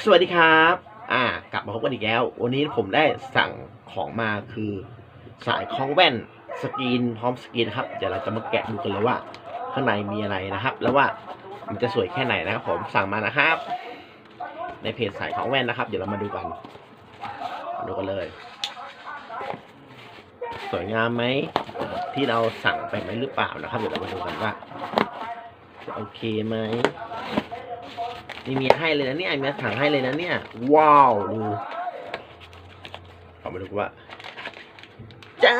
สวัสดีครับ อ่ากลับมาพบกันอีกแล้ว วันนี้ผมได้สั่งของมาคือสายคล้องแว่นสกรีนพร้อมสกรีนนะครับ เดี๋ยวเราจะมาแกะดูกันเลยว่า ข้างในมีอะไรนะครับ แล้วว่ามันจะสวยแค่ไหนนะครับผมสั่งมานะครับ ในเพจสายคล้องแว่นนะครับ เดี๋ยวเรามาดูกันมาดูกันเลย สวยงามไหมที่เราสั่งไปไหมหรือเปล่านะครับ เดี๋ยวเรามาดูกันว่าโอเคไหม นี่มีให้เลยนะเนี่ยมีถังให้เลยนะเนี่ย ว้าวดูเอามาดูว่าจ้า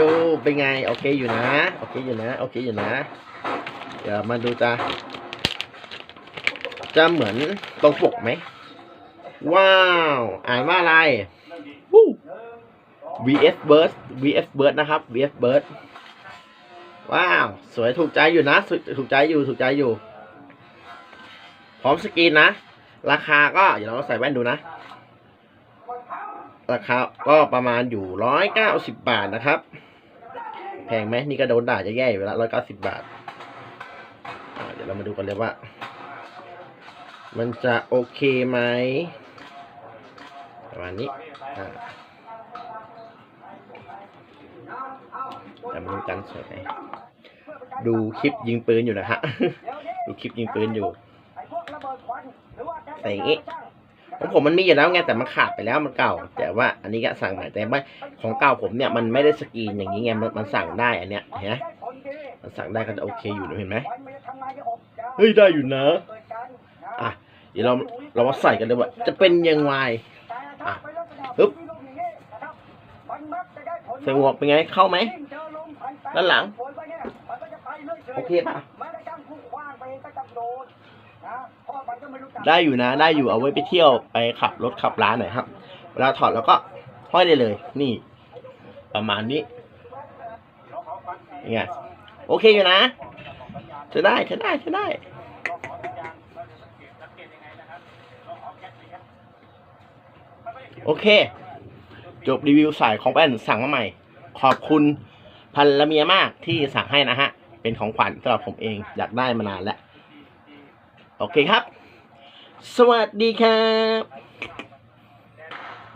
ดูเป็นไง โอเคอยู่นะ โอเคอยู่นะ โอเคอยู่นะ เดี๋ยวมาดูจะจะเหมือนตรงปกไหม ว้าว อ่านว่าอะไรวู้ vs bird vs bird นะครับ vs bird ว้าว สวยถูกใจอยู่นะสุถูกใจอยู่ ถูกใจอยู่ พร้อมสกรีนนะ ราคาก็เดี๋ยวเราใส่แว่นดูนะ ราคาก็ประมาณอยู่ร้อยเก้าสิบบาทนะครับ แพงไหมนี่ก็โดนด่าจะแย่อยู่แล้วร้อยเก้าสิบบาทเดี๋ยวเรามาดูกันเลยว่า มันจะโอเคไหมประมาณนี้แต่มาดูกันสวยไหมดูคลิปยิงปืนอยู่นะฮะ ดูคลิปยิงปืนอยู่ ใส่อย่างงี้ของผมมันมีอยู่แล้วไงแต่มันขาดไปแล้วมันเก่า แต่ว่าอันนี้ก็สั่งใหม่แต่ว่าของเก่าผมเนี่ยมันไม่ได้สกรีนอย่างนี้ไงมันมันสั่งได้อันเนี้ยเห็นไหมมันสั่งได้ก็จะโอเคอยู่นะเห็นไหมเฮ้ยได้อยู่นะอะเดี๋ยวเราเรามาใส่กันเลยว่าจะเป็นยังไงอะปึ๊บใส่หมวกเป็นไงเข้าไหมด้านหลังโอเคป่ะ ได้อยู่นะ ได้อยู่เอาไว้ไปเที่ยวไปขับรถขับร้านหน่อยครับ เวลาถอดแล้วก็ห้อยได้เลย นี่ ประมาณนี้ยังไงโอเคอยู่นะจะได้จะได้จะได้โอเค จบรีวิวสายของแป้นสั่งมาใหม่ ขอบคุณพันละเมียมากที่สั่งให้นะฮะ เป็นของขวัญสำหรับผมเองอยากได้มานานแล้ว โอเคครับ สวัสดีครับ